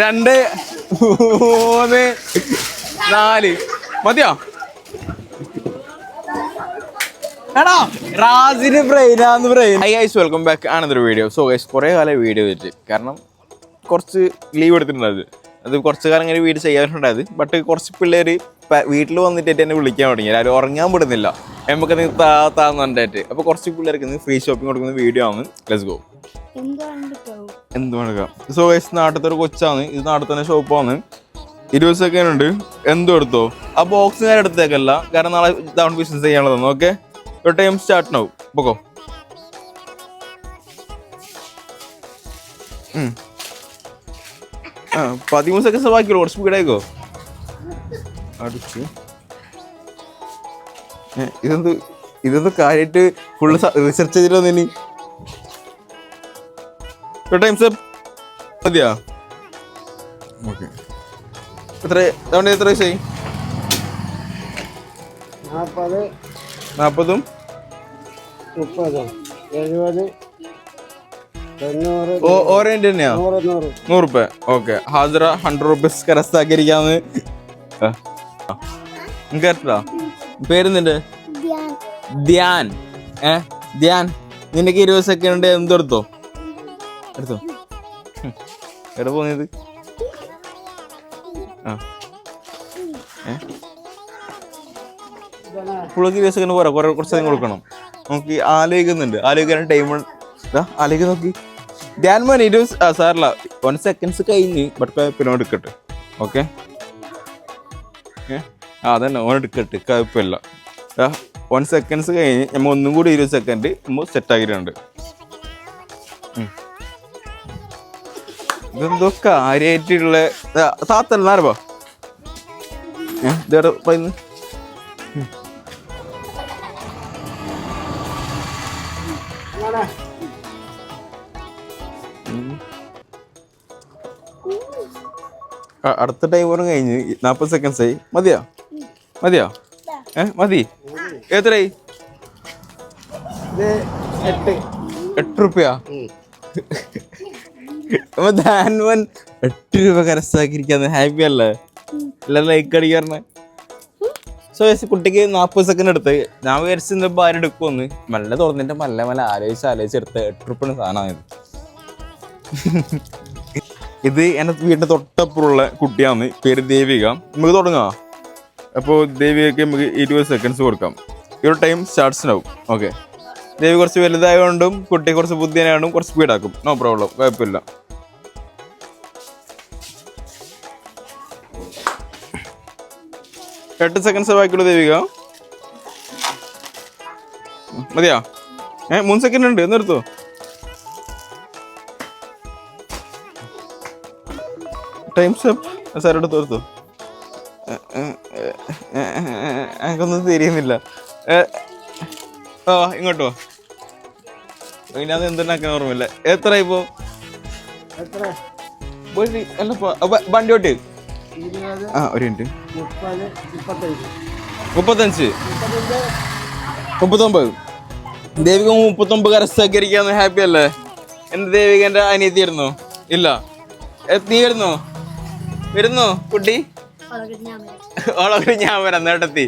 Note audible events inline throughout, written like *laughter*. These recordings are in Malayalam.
രണ്ട് മൂന്ന് നാല്. മതിയോ? എടാ റാസിന് ബ്രെയിനാന്ന് brain. Hi guys welcome back ആണെന്നൊരു video so guys കുറേ കാലം വീഡിയോ വെച്ച് കാരണം കുറച്ച് ലീവ് എടുത്തിട്ടുണ്ടായത് അത് കുറച്ച് കാലം ഇങ്ങനെ വീട് ചെയ്യാറുണ്ടായത് ബട്ട് കുറച്ച് പിള്ളേർ വീട്ടിൽ വന്നിട്ട് എന്നെ വിളിക്കാൻ തുടങ്ങി. ആരും ഉറങ്ങാൻ വിടുന്നില്ല. നമുക്ക് താ താന്ന് പറഞ്ഞിട്ട്. അപ്പോൾ കുറച്ച് പിള്ളേർക്ക് ഫ്രീ ഷോപ്പിംഗ് കൊടുക്കുന്ന വീഡിയോ ആണ്. Let's go? എന്ത് സോ ഗൈസ് നാട്ടിലത്തെ ഒരു കൊച്ചാണ്. ഇത് നാട്ടിൽ ഷോപ്പാണ്. ഇരുപത് സെക്കൻഡ് ഉണ്ട്. എന്തും എടുത്തോ? ആ ബോക്സ് ഞാൻ എടുത്തേക്കല്ല. കാരണം നാളെ ഡൗൺ ബിസിനസ് ചെയ്യാനുള്ളതാണ് ഓക്കെ ഒരു ടൈം സ്റ്റാർട്ട് ആവും പൊക്കോ. പതിമൂന്ന് സെക്കൻഡ്സ് ബാക്കിയുള്ളൂ. കുറച്ച് സ്പീഡായിക്കോ അടിച്ച്. ഇതെന്ത് ഇതെന്ത് കാര്യമായിട്ട് ഫുള്ള് റിസർച്ച് ചെയ്തിട്ടൊന്നിനി ടൈംസ് മതിയാ? ഓക്കെ എത്ര അതുകൊണ്ട് എത്ര വയസ്സായി? നാൽപ്പത് നാൽപ്പതും മുപ്പത്. എഴുപത്. തൊണ്ണൂറ്. ഓ ഓറേഞ്ച് തന്നെയാ? നൂറ് നൂറ്. നൂറ് റുപ്യ ഓക്കെ ഹാജറ ഹൺഡ്രഡ് റുപ്പീസ് കരസ്ഥാക്കിയിരിക്കാന്ന്. കേട്ടോ പേര് നിന്റെ ധ്യാൻ. ഏ? ധ്യാൻ. നിനക്ക് ഇരുപത് സെക്കൻഡ് എന്തെടുത്തോ എടുത്തോ. എവിടെ പോകുന്നത് ആ. ഏ? പുള്ളിക്ക് ദിവസം ഇങ്ങനെ പോരാ. കുറേ കുറച്ച് സമയം കൊടുക്കണം. നമുക്ക് ആലോചിക്കുന്നുണ്ട്. ആലോചിക്കാൻ ടൈം ആലോചിക്കാൻ നോക്കി. ധ്യാൻ മോൻ ഇരു സാറില്ല വൺ സെക്കൻഡ്സ് കഴിഞ്ഞ് ബട്ട് പിന്നെ എടുക്കട്ടെ. ഓക്കെ ആ അതന്നെ. ഓൻ എടുക്കട്ടെ. കുഴപ്പമില്ല. വൺ സെക്കൻഡ്സ് കഴിഞ്ഞ് നമ്മൾ ഒന്നും കൂടി ഇരുപത് സെക്കൻഡ് നമ്മൾ സെറ്റ് ആക്കിയിട്ടുണ്ട്. ഇതെന്തോ കാര്യമായിട്ടുള്ള ഇതേടെ പറയുന്നു ആ, അടുത്ത ടൈം ഓറും കഴിഞ്ഞ് നാൽപ്പത് സെക്കൻഡ്സ് ആയി. മതിയോ? മതിയോ? ഏ മതി. എത്രയായി? എട്ട്. എട്ട് റുപ്യ? ഹാപ്പി അല്ലേ? ലൈക്ക് സോ കുട്ടിക്ക് നാൽപ്പത് സെക്കൻഡ് എടുത്ത്. ഞാൻ വിചാരിച്ചു ആരും എടുക്കുമെന്ന് തുറന്നിട്ട് ആലോചിച്ച് ആലോചിച്ച് എടുത്ത് എട്ട് ഇത്. എന്റെ വീടിന്റെ തൊട്ടപ്പുറമുള്ള കുട്ടിയാണ്. പേര് ദേവിക. നമുക്ക് തുടങ്ങാം. അപ്പോൾ ദേവികയ്ക്ക് നമുക്ക് ഇരുപത് സെക്കൻഡ്സ് കൊടുക്കാം. ഈ ടൈം സ്റ്റാർട്ട്സ് ആവും ഓക്കെ ദേവി കുറച്ച് വലുതായതുകൊണ്ടും കുട്ടി കുറച്ച് ബുദ്ധിയായതുകൊണ്ടും കുറച്ച് സ്പീഡാക്കും നോ പ്രോബ്ലം കുഴപ്പമില്ല എട്ട് സെക്കൻഡ്സ് ബാക്കിയുള്ളൂ ദേവിക മതിയാ ഏ മൂന്ന് സെക്കൻഡ് ഉണ്ട് നിർത്തോ ടൈംസ് സ്റ്റെപ്പ് സാർ എനിക്കൊന്നും തിരിയുന്നില്ല ആ ഇങ്ങോട്ടോ ഇതിനകത്ത് എന്തുണ്ടാക്കാൻ ഓർമ്മയില്ല. എത്ര ഇപ്പോ? വണ്ടി ഓട്ട് ഇരുപത് ആ ഒരു മിനിറ്റ്. മുപ്പത്തഞ്ച്. മുപ്പത്തൊമ്പത്? ദേവിക മുപ്പത്തൊമ്പത് കരസ്ഥീകരിക്കാന്ന് ഹാപ്പി അല്ലേ? എന്ത് ദേവിക എന്റെ അനിയത്തിയായിരുന്നോ ഇല്ല. നീ വരുന്നോ? വരുന്നു കുട്ടി? ഞാൻ വരാം. ഓളൊക്കെ ഞാൻ വരാം നേട്ടത്തി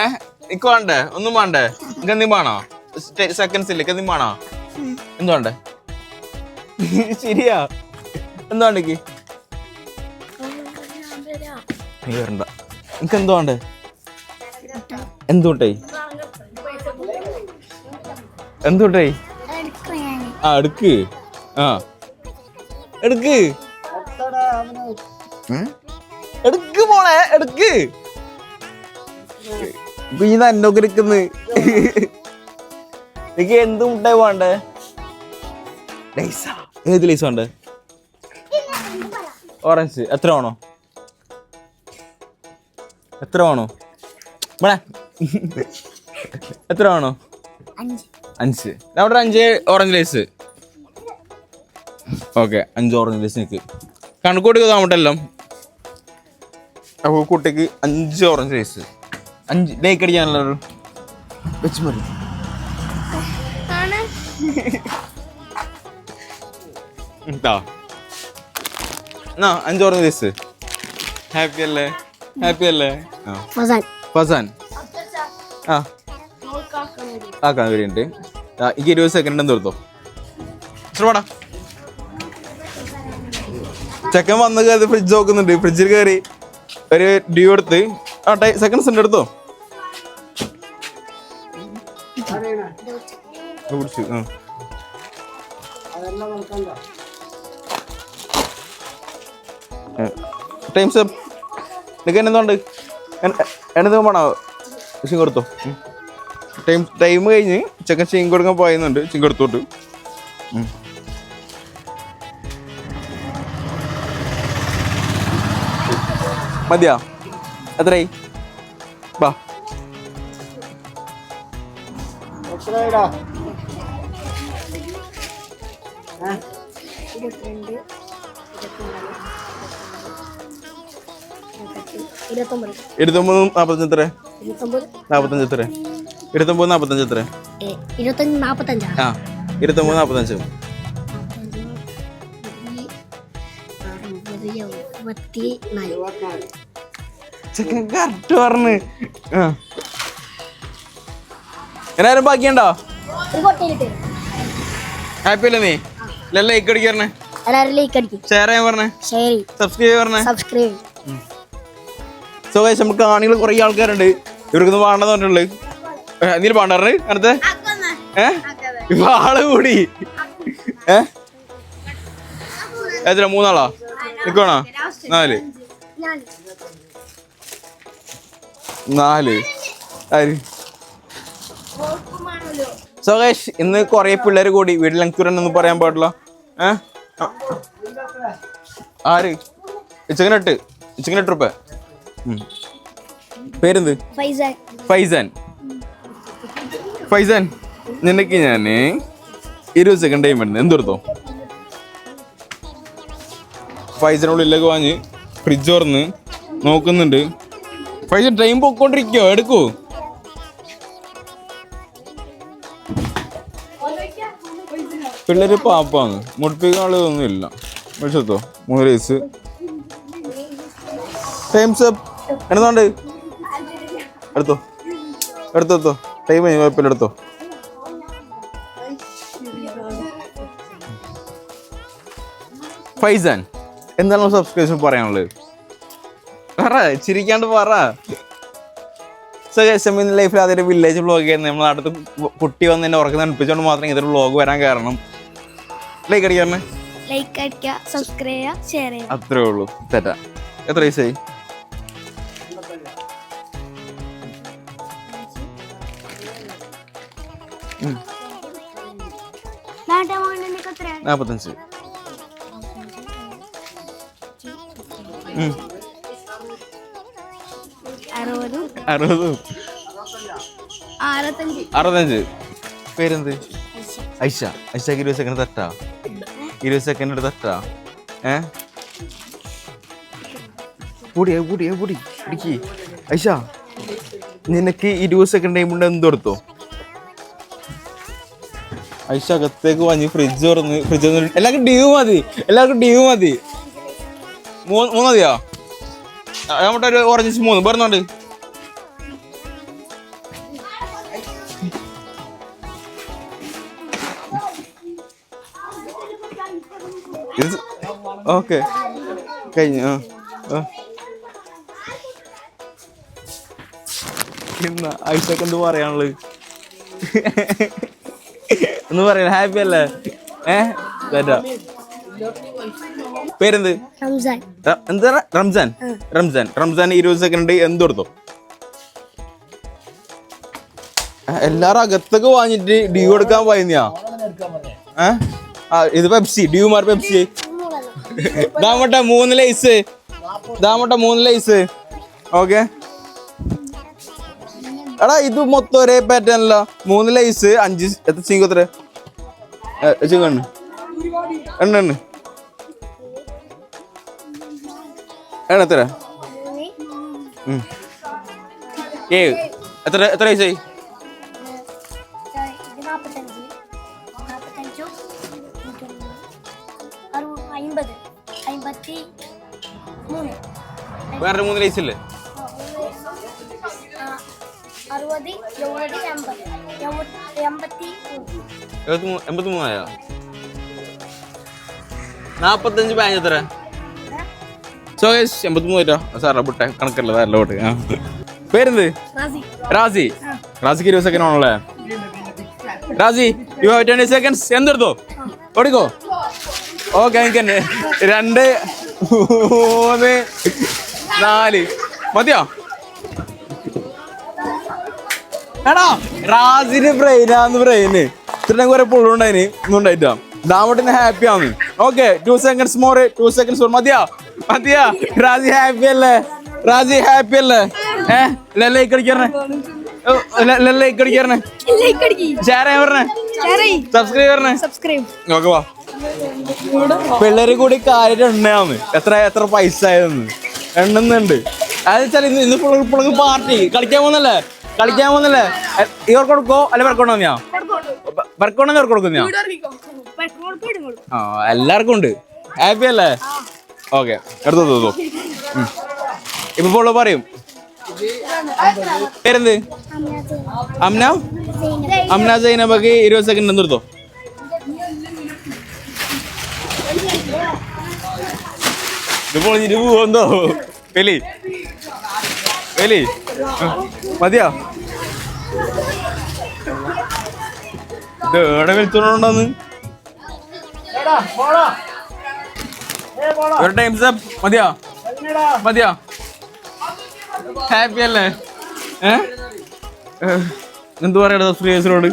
ഏ? ഇക്ക് വേണ്ടേ? ഒന്നും വേണ്ടേ? ഇക്ക് എന്തും വേണോ? സെക്കൻഡ്സ് ഇല്ല? എന്തും വേണോ? എന്ത് വേണ്ടേ ശരിയാ. എന്തുകൊണ്ട് അവൾക്ക് ഞാൻ വരാം. നീ വരണ്ട. നിനക്ക് എന്തുകൊണ്ട് എന്തുകൊണ്ടേ എന്തുകൊണ്ടേ എടുക്കാം ആ എടുക്ക്. ആ. എടുക്ക്? എടുക്ക് മോളെ എടുക്ക്. കുഞ്ഞിന്ന് എന്നൊക്കെ എടുക്കുന്നു. എനിക്ക് എന്ത് മുട്ടായി വേണ്ടേ? ലൈസാ. ഏത് ലൈസ് വേണ്ടേ? ഓറഞ്ച്. എത്ര വേണോ? എത്ര വേണോ? ഇവിടെ. എത്ര വേണോ? അഞ്ച്. അഞ്ച്. അവിടെ അഞ്ച് ഓറഞ്ച് ലൈസ്. ഓക്കെ അഞ്ച് ഓറഞ്ച് ലൈസ് നിക്ക്. കണക്കൂട്ടി താമട്ടെല്ലാം അപ്പോൾ കുട്ടിക്ക് അഞ്ച് ഓറഞ്ച് ലൈസ്. അഞ്ച്. ലേക്ക് അടിക്കാനുള്ള വെച്ച് മതി. എന്താ? ആ അഞ്ചോറഞ്ച് ഐസ് ഹാപ്പി അല്ലേ? ഹാപ്പി അല്ലേ? ഫസാൻ. ആ. ആക്കാൻ വരുന്നുണ്ട് ആ എനിക്ക് ഇരുപത് സെക്കൻഡ് എന്ത് കൊടുത്തോ ശ്രമടാ ചെക്കൻ വന്ന് കയറി ഫ്രിഡ്ജ് നോക്കുന്നുണ്ട്. ഫ്രിഡ്ജിൽ കയറി ഒരു ഡ്യൂ എടുത്ത്. ആ ടൈ സെക്കൻഡ്സ് ഉണ്ട് എടുത്തോ? കുടിച്ചു ആ. അതെല്ലാം നോക്കണ്ട. ടൈംസ് നിനക്ക് എന്തുണ്ട് എന്നത് വേണോ? ചിങ് കൊടുത്തോ? ടൈം ടൈം കഴിഞ്ഞ് ചെക്കൻ ചിങ് കൊടുക്കാൻ പോയുന്നുണ്ട് ചിങ് കൊടുത്തോട്ട്. മതിയാ? എത്രയായി? വാ എത്രയാടാ ഇരുപത്തിരണ്ട് ഇരുപത്തൊമ്പത്. ഇരുപത്തൊമ്പത് നാൽപ്പത്തഞ്ച് എത്ര ഇരുപത്തൊമ്പത്. നാൽപ്പത്തഞ്ച് എത്ര ഇരുപത്തൊമ്പത് നാൽപ്പത്തഞ്ച് എത്ര ഏ, ഇരുപത്തഞ്ച് നാപ്പത്തഞ്ചാ? ആ ഇരുപത്തൊമ്പത് നാൽപ്പത്തഞ്ച് ചെക്കൻ കറക്റ്റ് പറഞ്ഞ്. ആ. എന്നാരും ബാക്കിയുണ്ടോ? ഹാപ്പി അല്ലേ നീ? ഇല്ല ലൈക്ക് പറഞ്ഞേ. എല്ലാവരും ലൈക്ക് അടിക്കും. ഷെയർ ചെയ്യാൻ പറഞ്ഞേ. ഷെയർ സബ്സ്ക്രൈബ് പറഞ്ഞേ. സബ്സ്ക്രൈബ് സോ ഗൈസ് നമുക്ക് കാണികൾ കുറേ ആൾക്കാരുണ്ട്. ഇവർക്കൊന്ന് പാണ്ടെന്ന് പറഞ്ഞിട്ടുള്ളത് എന്തിനു പാണ്ടാറ് അടുത്ത് ഏഹ് ഇപ്പൊ ആൾ കൂടി. ഏഹ് എത്ര മൂന്നാളാ? നിക്കണോ? നാല്. നാല്. ആര്? സോ ഗൈസ് ഇന്ന് കുറേ പിള്ളേർ കൂടി. വീട്ടിൽ ലങ്കൂരനൊന്നും പറയാൻ പാടില്ല. ഏ? ആര്? ഇച്ചിങ്ങനെട്ട് ഇച്ചങ്ങനെട്ട് റുപ്പ പേരെന്ത്? ഫൈസാൻ. ഫൈസാൻ. ഫൈസാൻ നിനക്ക് ഞാൻ ഇരുപത് സെക്കൻഡ് ടൈം ഉണ്ട് എന്തെടുത്തോ ഫൈസനുള്ളിലേക്ക് വാങ്ങി ഫ്രിഡ്ജ് തുറന്ന് നോക്കുന്നുണ്ട്. ഫൈസൻ ടൈം പൊക്കോണ്ടിരിക്കോ എടുക്കൂ. പിള്ളേര് പാപ്പാണ്. മുടിപ്പിക്കാനുള്ളതൊന്നും ഇല്ല വിളിച്ചെത്തോ മൂന്ന് വയസ്സ് ടൈംസ് അപ്പ്. എന്നതുകൊണ്ട് എടുത്തോ. എടുത്തോ ടൈം കുഴപ്പമില്ല എടുത്തോ. ഫൈസാൻ എന്താണ് സബ്സ്ക്രിപ്ഷൻ പറയാനുള്ളത്? പറ ചിരിക്കാണ്ട് പറ. സജീൻ ലൈഫിൽ അതൊരു വില്ലേജ് വ്ളോഗ് ആയിരുന്നു നമ്മൾ കുട്ടി വന്ന് എന്നെ ഉറക്കം തണുപ്പിച്ചുകൊണ്ട് മാത്രം ഇതൊരു വ്ളോഗ് വരാൻ കാരണം ലൈക്ക് അടിക്കാൻ ലൈക്ക് അടിക്കുക സബ്സ്ക്രൈബ് ചെയ്യുക ഷെയർ ചെയ്യുക. അത്രേ ഉള്ളൂ. തെറ്റാ. എത്ര വയസ്സായി നാപ്പത്തഞ്ച്. അറുപതും. അറുപത്. അറുപത്തഞ്ച്. അറുപത്തഞ്ച്. പേരെന്ത്? ഐഷ. ഐഷ ഇരുപത് സെക്കൻഡ് തട്ടാ ഇരുപത് സെക്കൻഡ് തട്ടാ. ഏ? കൂടി കൂടി കൂടി. ഇടിക്ക്. ഐഷ നിനക്ക് ഇരുപത് സെക്കൻഡ് ടൈം ഉണ്ട് എന്ത് കൊടുത്തോ? ഐഷ അകത്തേക്ക് വാങ്ങി ഫ്രിഡ്ജ് തുറന്ന് ഫ്രിഡ്ജ് എല്ലാവർക്കും ഡീവ് മതി. എല്ലാവർക്കും ഡീവ് മതി. മൂന്ന് മൂന്ന് നമ്മുടെ ഒരു ഓറഞ്ച് മൂന്ന്. പറഞ്ഞോണ്ട് ഓക്കെ. കഴിഞ്ഞു ആ. ഇന്ന് ഐസക്ക് എന്ത് പറയാനുള്ളത്? ഒന്ന് പറയാ ഹാപ്പി അല്ലേ? ഏ? തരാ പേരെന്ത്? എന്താ റംസാൻ. റംസാൻ. റംസാൻ ഇരുപത് സെക്കൻഡ് എന്ത് കൊടുത്തു? എല്ലാരും അകത്തൊക്കെ വാങ്ങിട്ട് ഡ്യൂ എടുക്കാൻ പോയെന്നാ ഏ? ഇത് പെപ്സി ഡ്യൂ മാർ പെപ്സി ദാമട്ട മൂന്ന് ലൈസ്. ദാമട്ട മൂന്ന് ലൈസ്. ഓക്കെ. എടാ ഇത് മൊത്തം ഒരേ പാറ്റേൺ അല്ല. മൂന്ന് ലൈസ് അഞ്ച് എത്ര ചിങ്ക് എത്ര? ചിങ്കണ്ണ് എണ്ണ. എണ്ണ എണ്ണ. എത്ര? ഏ എത്ര എത്ര വയസ്സായി അമ്പത് അമ്പത്തി മൂന്ന്. വേറെ മൂന്ന് ലൈസ് ഇല്ലേ? അറുപത് എഴുപത് എൺപത്. എൺപത്തി എൺപത്തി മൂന്നായോ നാപ്പത്തഞ്ച് പാഞ്ച് എത്ര? സോ ഗൈസ് എൺപത്തി മൂന്ന് രൂപ. സാറാ പൊട്ടെ. കണക്കല്ല വേറെ പോട്ടെ. ആ. പേരെന്ത്? റാസി. റാസി. റാസിക്ക് ഇരുപത് സെക്കൻഡ് ആണല്ലേ Razi you have twenty seconds എന്തെടുത്തോ? ഓടിക്കോ. ഓക്കെ എനിക്ക് തന്നെ. രണ്ട് മൂന്ന് നാല്. മതിയോ? എടാ റാസിന് ബ്രെയിനാന്ന് ബ്രെയിന് ഇത്രയും കുറെ പുള്ളുണ്ടായിന് ഒന്നും ഉണ്ടായിട്ടാ? ദാമട്ടിന് ഹാപ്പി ആണ്. Okay two seconds more two seconds more മതിയാ? മതിയാ? റാസി ഹാപ്പി അല്ലേ? റാസി ഹാപ്പി അല്ലേ? ഏ ലൈക്ക് കടിക്കാറേ ലൈക്ക് കടിക്കാറേ ഷെയർ ചെയ്യാൻ പറഞ്ഞേ. സബ്സ്ക്രൈബ് പറഞ്ഞേ. സബ്സ്ക്രൈബ് ഓക്കെ വാ. പിള്ളേര് കൂടി കാര്യം എണ്ണയാന്ന്. എത്ര എത്ര പൈസ ആയതെന്ന്. എണ്ണുന്നുണ്ട്. അതെന്ന് വെച്ചാൽ ഇന്ന് ഇന്ന് പുള്ളി പാർട്ടി. കളിക്കാൻ പോകുന്നല്ലേ? കളിക്കാൻ പോകുന്നല്ലേ? ഇവർക്ക് കൊടുക്കോ? അല്ലെ വർക്കോണോ ഞാൻ വർക്കോണോ ഇവർക്ക് കൊടുക്കുന്ന? ആ എല്ലാവർക്കും ഉണ്ട്. ഹാപ്പി അല്ലേ? ഓക്കെ എടുത്തു തോന്നു. ഇപ്പൊ പുള്ളു പറയും. പേരെന്ത്? അമ്ന? അമ്ന സൈനബക്ക് ഇരുപത് സെക്കൻഡ് നിർത്തോ ഇത് പൊളിഞ്ഞിട്ട് പോവെന്തോ വെലി. മതിയോ? ഇത് എവിടെ പോടാ ഒരു ടൈം മതിയോ? എങ്ങനെടാ മതിയോ? ഹാപ്പി അല്ലേ? ഏഹ്, എന്ത് പറയണ ശ്രീയസിനോട്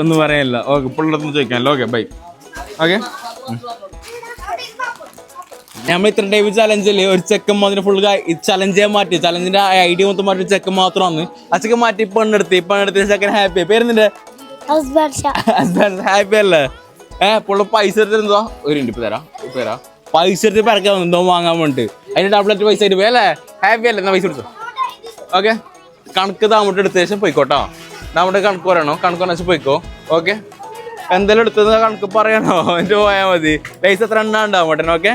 ഒന്നും പറയാനില്ല ഓക്കെ പുള്ളിടത്തൊന്നും ചോദിക്കാമല്ലോ ഓക്കെ ബൈ ഓക്കെ? നമ്മൾ ഇത്ര ടൈം ചലഞ്ചിൽ ഒരു ചെക്കൻ അതിന് ഫുൾ ചലഞ്ച് മാറ്റി. ചലഞ്ചിന്റെ ഐഡിയ മൊത്തം മാറ്റി ചെക്കൻ മാത്രമാണ്. ആ ചെക്കൻ മാറ്റി പെണ്ണെടുത്ത് പെണ്ണെടുത്ത് ചെക്കൻ ഹാപ്പി പേരുന്നുണ്ട് ഹാപ്പി അല്ലേ? ഏഹ് പുള്ള പൈസ എടുത്തിരുന്നോ ഒരു മിനിറ്റ് ഇപ്പൊ തരാം. ഇപ്പൊ തരാം. പൈസ എടുത്ത് പിറക്കാൻ എന്തോ വാങ്ങാൻ വേണ്ടിട്ട്. അതിന്റെ ഡബിളറ്റ് പൈസ ആയിട്ട് പോയി അല്ലേ? ഹാപ്പി അല്ലേ? എന്നാ പൈസ എടുത്തു ഓക്കെ കണക്ക് താമട്ട് എടുത്ത ശേഷം പോയിക്കോട്ടോ. നമ്മുടെ കണക്ക് പറയണോ? കണക്ക് പറഞ്ഞാൽ പോയിക്കോ. ഓക്കെ എന്തെങ്കിലും എടുത്തത് കണക്ക് പറയണോ? *laughs* എന്നിട്ട് പോയാൽ മതി. പൈസ എത്ര എണ്ണ ഉണ്ടാവും ഓക്കെ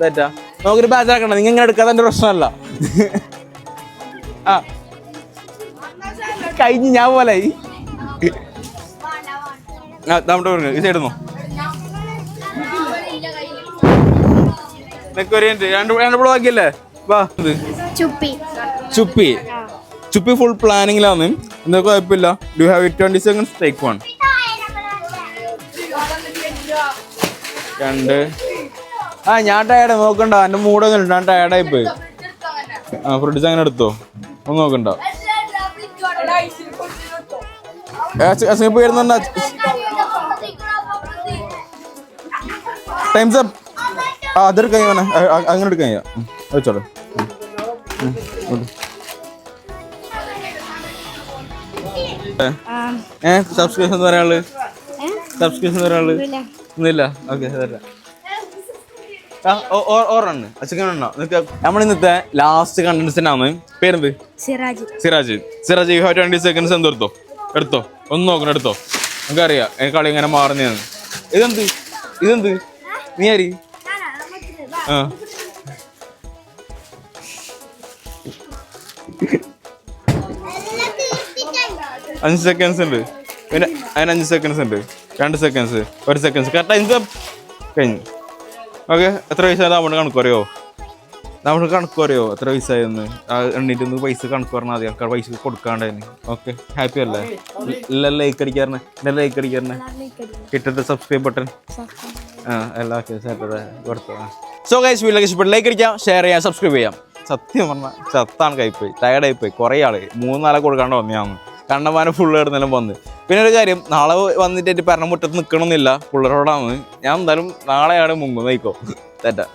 തെറ്റാ നമുക്കൊരു ബാച്ച് ആക്കണ്ട നിങ്ങൾ ഇങ്ങനെ എടുക്കാതെ എന്റെ പ്രശ്നമല്ല. ആ. കഴിഞ്ഞ് ഞാൻ പോലെ ആ നമ്മുടെ പറഞ്ഞു ഇത് ഇടുന്നു രണ്ട് രണ്ട് ബ്ലോക്കില്ലേ വാ ഇത്. ചുപ്പി. ചുപ്പി. ചുപ്പി ഫുൾ പ്ലാനിങ്ങിലാണ് എന്താ കുഴപ്പമില്ല. Do have twenty seconds take one രണ്ട്. ആ ഞാൻ ടയർഡ് നോക്കണ്ട. എന്റെ മൂടൊന്നും ഇല്ല ഞാൻ ടയർഡായി പോയി. ആ ഫ്രിഡ്ജ് അങ്ങനെ എടുത്തോ. ഒന്ന് നോക്കണ്ട. അസിംഗ് വരുന്നുണ്ട? ടൈംസ് അപ്പ് ആ അതെടുക്കാൻ വേണേ. അങ്ങനെ എടുക്കാൻ ഉം, വെച്ചോളൂ? ഏ സബ്സ്ക്രിപ്ഷൻ എന്ന് പറയാൾ സബ്സ്ക്രിപ്ഷൻ എന്ന് പറയാൾ ഒന്നുമില്ല ഓക്കെ തരാം ഓറണ് നിനക്ക് നമ്മൾ ഇന്നത്തെ ലാസ്റ്റ് കണ്ടൻസിനാണ് പേരെന്ത്? Siraj. Siraj. Siraj you have twenty seconds എന്ത് എടുത്തോ? എടുത്തോ. ഒന്ന് നോക്കണം എടുത്തോ. നമുക്കറിയാം കളി ഇങ്ങനെ മാറുന്നതാണ്. ഇതെന്ത്? ഇതെന്ത്? നീ ആരി? ആ. അഞ്ച് സെക്കൻഡ്സ് ഉണ്ട്. പിന്നെ അതിന് അഞ്ച് സെക്കൻഡ്സ് ഉണ്ട്. രണ്ട് സെക്കൻഡ്സ് ഒരു സെക്കൻഡ്സ് കറക്റ്റ് അഞ്ച് കഴിഞ്ഞു. ഓക്കെ എത്ര പൈസ നമ്മുടെ കണക്ക് അറിയോ നമ്മൾ കണക്ക് പറയോ? എത്ര വയസ്സായെന്ന് ആ എണ്ണീറ്റ് ഒന്ന് പൈസ കണക്ക് പറഞ്ഞാൽ മതി. ആൾക്കാർ പൈസ കൊടുക്കാണ്ടായിരുന്നു ഓക്കെ ഹാപ്പി അല്ലേ? ഇല്ല ലൈക്ക് അടിക്കാറിനെ. എല്ലാം ലൈക്ക് അടിക്കാറിനെ. കിട്ടത്തെ സബ്സ്ക്രൈബ് ബട്ടൺ ആ എല്ലാ സാറ്റർഡേ കൊടുത്തു. സോ ഗൈസ് വീട്ടിലേക്ക് ഇഷ്ടപ്പെട്ടു ലൈക്ക് അടിക്കാം ഷെയർ ചെയ്യാം സബ്സ്ക്രൈബ് ചെയ്യാം. സത്യം പറഞ്ഞാൽ ചത്താണ് കൈപ്പോയി ടയർഡായിപ്പോയി കുറേ ആൾ മൂന്നാളെ കൊടുക്കാണ്ട് വന്നതാണ്. കണ്ണമാനം ഫുള്ള് കിടന്നെല്ലാം വന്ന്. പിന്നെ ഒരു കാര്യം നാളെ വന്നിട്ട് പറഞ്ഞ മുറ്റത്ത് നിൽക്കണമെന്നില്ല പുള്ളറോടാണ് ഞാൻ എന്തായാലും നാളെയാണ് മുങ്ങുന്നേക്കോ തെറ്റാ.